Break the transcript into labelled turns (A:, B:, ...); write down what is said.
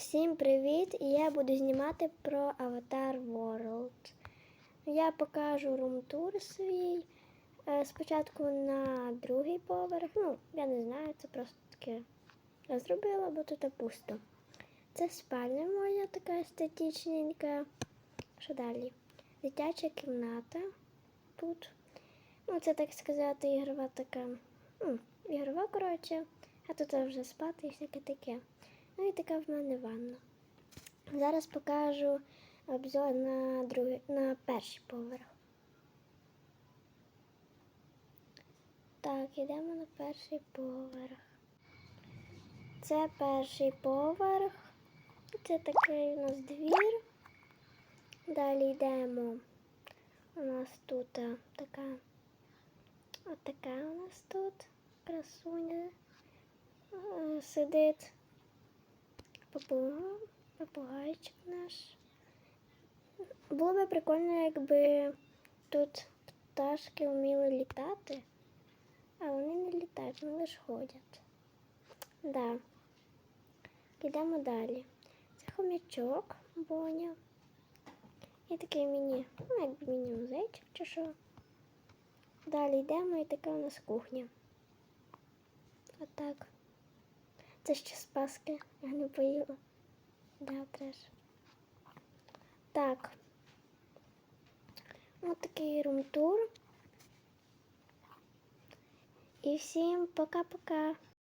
A: Всім привіт! І я буду знімати про Avatar World. Я покажу румтур свій. Е, Спочатку на другий поверх. Ну, я не знаю, це просто таке я зробила, бо тут пусто. Це спальня моя така естетичненька. Що далі? Дитяча кімната тут. Ну, це так сказати, ігрова така. Ну, ігрова, коротше, а тут вже спати і всяке таке. Ну і така в мене ванна. Зараз покажу обзор на другий, на перший поверх. Так, йдемо на перший поверх. Це перший поверх. Це такий у нас двір. Далі йдемо. У нас тут така. От така у нас тут красуня е, сидить. Попуга, попугайчик наш. Було би прикольно, якби тут пташки вміли літати, а вони не літають, вони лише ходять. Да. Йдемо далі. Це хомячок, Боня. І такий міні, ну, як міні-музейчик чи що. Далі йдемо і така у нас кухня. Отак. Це ще з Паски, я не поїла. Да, треш. Так. Ось такий румтур. І всім пока-пока.